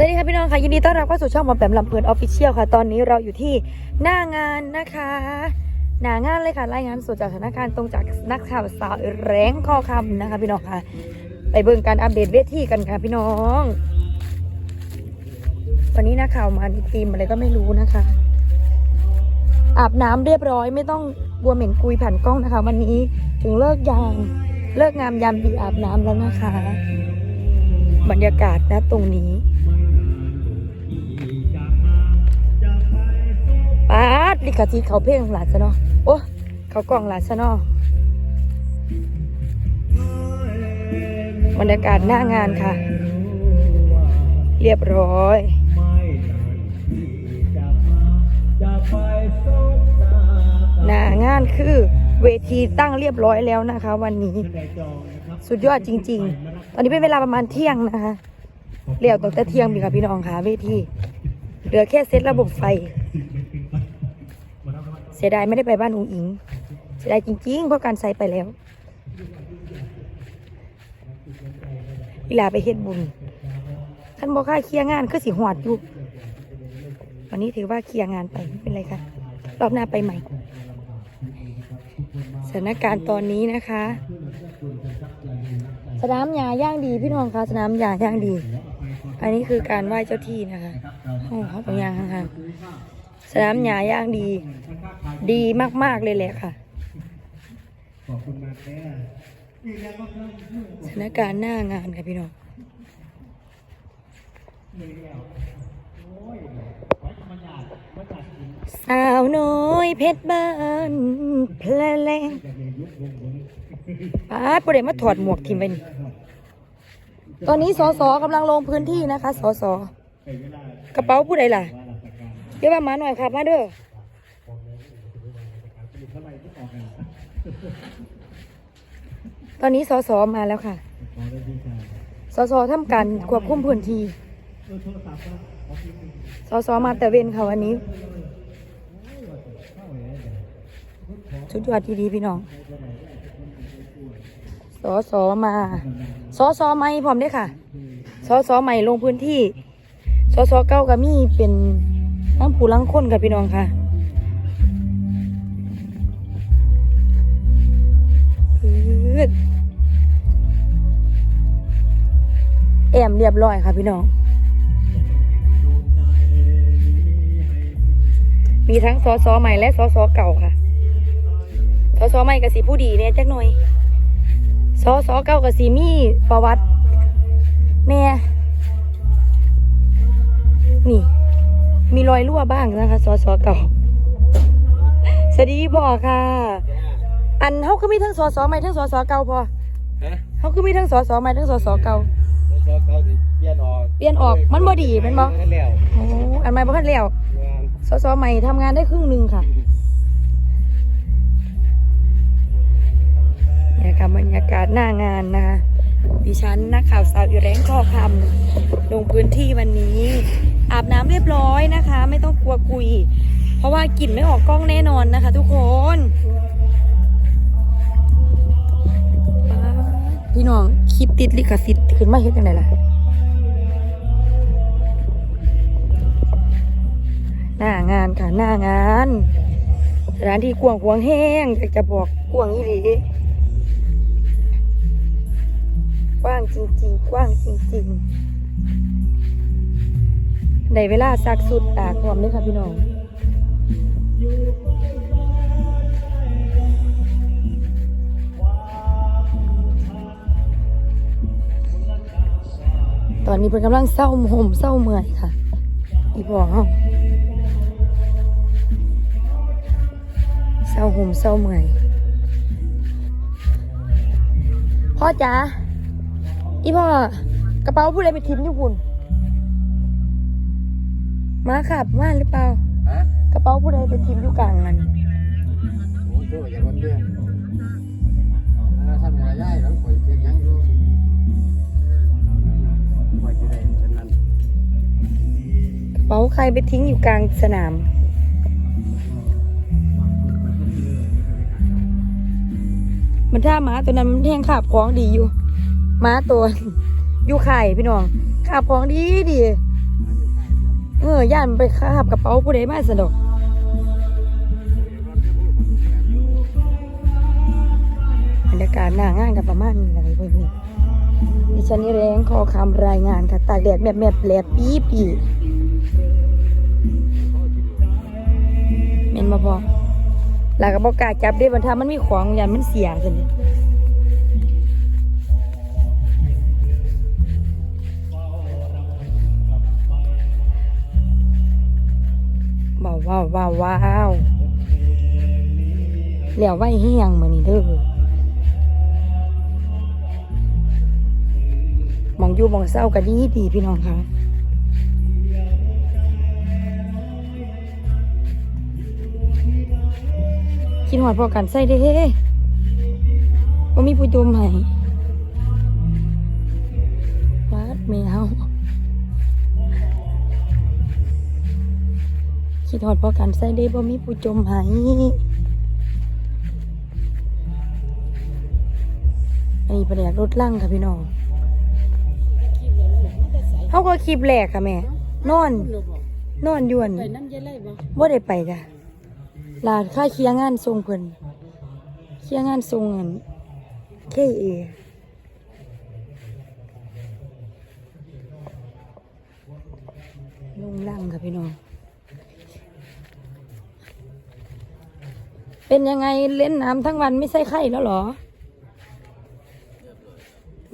สวัสดีค่ะพี่น้องค่ะยินดีต้อนรับเข้าสู่ช่องหมอแปมลำเพลินออฟฟิเชียลค่ะ ตอนนี้เราอยู่ที่หน้างานนะคะ หน้างานเลยค่ะรายงานสดจากสถานการณ์ตรงจากนักข่าวสาวแรงข้อคำนะคะ พี่น้องค่ะ ไปเบิ่งการอัปเดตเวทีกันค่ะพี่น้อง วันนี้นักข่าวมาในทีมอะไรก็ไม่รู้นะคะ อาบน้ำเรียบร้อยไม่ต้องบัวเหม็นกุยผ่านกล้องนะคะ วันนี้ถึงเลิกยามเลิกงามยามดีอาบน้ำแล้วนะคะ บรรยากาศนะตรงนี้าดลิขสิทธิ์เขาเพลงหลาซะเนาะโอ้เขากล่องหลาซะเนาะบรรยากาศหน้างานค่ะ เรียบร้อยหน้างานคือเวทีตั้งเรียบร้อยแล้วนะคะ วันนี้ สุดยอดจริง ๆ ตอนนี้เป็นเวลาประมาณเที่ยงนะคะเรียวตั้งแต่เที่ยงมีค่ะพี่น้องค่ะเวทีเหลือแค่เซตระบบไฟ เสียดายไม่ได้ไปบ้านอุ๋งอิง เสียดายจริง ๆ เพราะการใส่ไปแล้วเวลาไปเฮ็ดบุญท่านบอกค่าเคลียร์งานคือสิหอดอยู่ วันนี้ถือว่าเคลียร์งานไปไม่เป็นไรค่ะ รอบหน้าไปใหม่ สถานการณ์ตอนนี้นะคะ สนามหญ้าย่างดีพี่น้องคะสนามหญ้าย่างดี อันนี้คือการไหว้เจ้าที่นะคะโอ้เขาตรงยางข้างๆ สนามหญ้าย่างดี ดีมาก ๆ เลยแหละค่ะสถานการณ์หน้างานค่ะพี่น้องสาวน้อยเพชรบ้านเพลแรงป้าประเดี๋ยวมาถอดหมวกทิมไปนี่ตอนนี้สสกำลังลงพื้นที่นะคะสสกระเป๋าผู้ใดล่ะ เดี๋ยวว่ามาหน่อยครับมาเด้อตอนนี้สสมาแล้วค่ะสสทำการควบคุมพื้นที่สสมาแต่เวนค่ะวันนี้ชุดยอดดีๆพี่น้องสสมาสสใหม่พร้อมเด้อค่ะสสใหม่ลงพื้นที่สสเก้าก็มีเป็น ทั้งผู้ลังคนกับพี่น้องค่ะแอมเรียบร้อยค่ะพี่น้อง มีทั้งสอสอใหม่และสอสอเก่าค่ะสอสอใหม่กับสีผู้ดีเนี่ยจักหน่อยสอสอเก่ากับสีมีประวัติแน่นี่ มีรอยรั่วบ้างนะคะสอสอเก่าสวัสดีพ่อค่ะ อันเขาคือมีทั้งสอสอใหม่ทั้งสอสอเก่าพอฮะเขาคือมีทั้งสอสอใหม่ทั้งสอสอเก่าสอเขาสิเปลี่ยนออกเปลี่ยนออกมันบ่ดีแม่นบ่ไม่ได้แล้วโอ้อันใหม่บ่ทันแล้วงานสอสอใหม่ทำงานได้ครึ่งหนึ่งค่ะเนี่ยค่ะบรรยากาศหน้างานนะคะดิฉันนักข่าวสาวอีแรงข้อคำลงพื้นที่วันนี้ อาบน้ำเรียบร้อยนะคะ ไม่ต้องกลัวกุย เพราะว่ากลิ่นไม่ออกกล้องแน่นอนนะคะ ทุกคนพี่น้องคลิปติดลิขสิทธิ์ขึ้นมาเฮ็ดยังไงล่ะหน้างานค่ะหน้างานสถานที่กวางขวางแห้งอยากจะบอกกวางอีหลีกว้างจริง ๆ กว้างจริง ๆ ในเวลาซักสุดตากความด้วยค่ะพี่น้องตอนนี้เป็นกำลังเศร้าห่มเศร้าเมื่อยค่ะ อีบอกเฮาเศร้าห่มเศร้าเมื่อยพ่อจ๋าอีพ่อกระเป๋าผู้ใดไปทิ้งอยู่พุ่น มาขับมาหรือเปล่า ฮะกระเป๋าผู้ใดไปทิ้งอยู่กลางนั้นโอ้โหอย่างคนเดียวถ้าทำงานได้แล้วคอยเพียงยังอยู่คอยจะได้ฉะนั้นกระเป๋าใครไปทิ้งอยู่กลางสนาม มันท่าหมาตัวนั้นมันแทงขาบของดีอยู่หมาตัวอยู่ไข่พี่น้องขาบของดีดี เออย่านไปคาบกระเป๋าผู้ใดมาสะดอกบรรยากาศหน้างานกับประมาณนี้อะไรพวกนี้ดิฉันนี่แรงขอคำรายงานค่ะตากแดดแมบแมบแลดปี๊ปีเมนมาพอหลักกับบอกกาจับได้บรรทามันมีของยันมันเสียสิ ว้าวว้าวว้าวว้าวเหลียวไว้เฮียงมือนี่เด้อมองอยู่มองเศร้าก็ดีดีพี่น้องคะคิดหอดพอกันใส่เด้ว่ามีผู้จมให้วัดแมว คิดหอดพอกันใส่เด้บ่มีผู้จมให้อันนี้ประเดี๋ยวรถลั่งค่ะพี่น้องเขาก็คลิปแหลกค่ะแม่ นอน นอนยวนว่าได้ไปจ้ะลาดค่าเคลียร์งานทรงเพิ่นเคลียร์งานทรงอันเคเอลงล่างค่ะพี่น้อง เป็นยังไงเล่นน้ำทั้งวันไม่ใช่ไข้แล้วเหรอ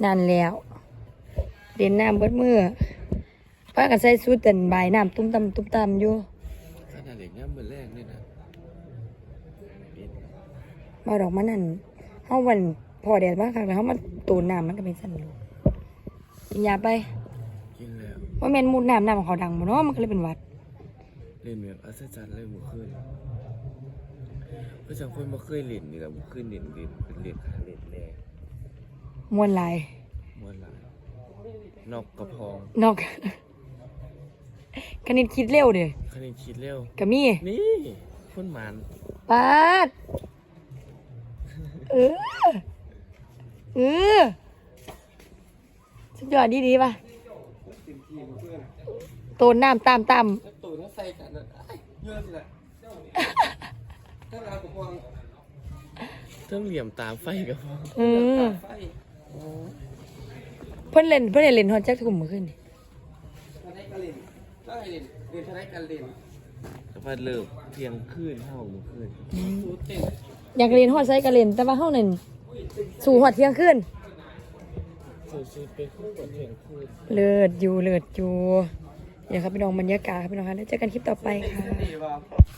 นั่นแล้ว เล่นน้ำเบิดมือป้ากันใส่สูทแต่นบายน้ำตุ้มตำตุ้มตำอยู่ขนาดเหล็กย่ำมือแรกนี่นะปิดมาดอกมันนั่นเฮาวันพอแดดมากค่ะแล้วเฮามาตูนน้ำมันก็เป็นสั่นอยู่กินยาไปกินแล้วว่าแม่นมุดน้ำน้ำของเขาดังบ่เนาะมันก็เลยเป็นหวัดเล่นแบบอัศจรรย์เลยเมื่อคืน เพื่อจังคนมาเคยเล่นนี่แหละเมื่อคืนเล่นเล่นเป็นเล่นขาเล่นแรกมวนหลาย มวนหลายนอกกระพองนอกคณิตคิดเร็วเด้อคะแนนคิดเร็วก็มีนี่ คนหมานปาดเออเออสุดยอดดีดีๆป่ะโตนน้ำตามตามตูนเขาใส่กันนะเยอะสิแหละ ถ้าเรากระพองเรื่องเหลี่ยมตามไฟกระพองอืมไฟเพิ่นเล่นเพิ่นได้เล่นฮอตแจ็คถุ่มเมื่อคืนนี่ทนายกันเล่นก็ให้เล่นเรียนทนายกันเล่นแต่ว่าเลิกเที่ยงคืนห้องเมื่อคืนสูเต้นอยากเรียนฮอดไซก็เรียนแต่ว่าเฮานั่นสู่ฮอดเที่ยงคืนสูสูเป็นคู่กับเที่ยงคืนเลิศอยู่เลิศอยู่เดี๋ยวครับพี่น้องบรรยากาศครับพี่น้องคะแล้วเจอกันคลิปต่อไปค่ะดีป่ะ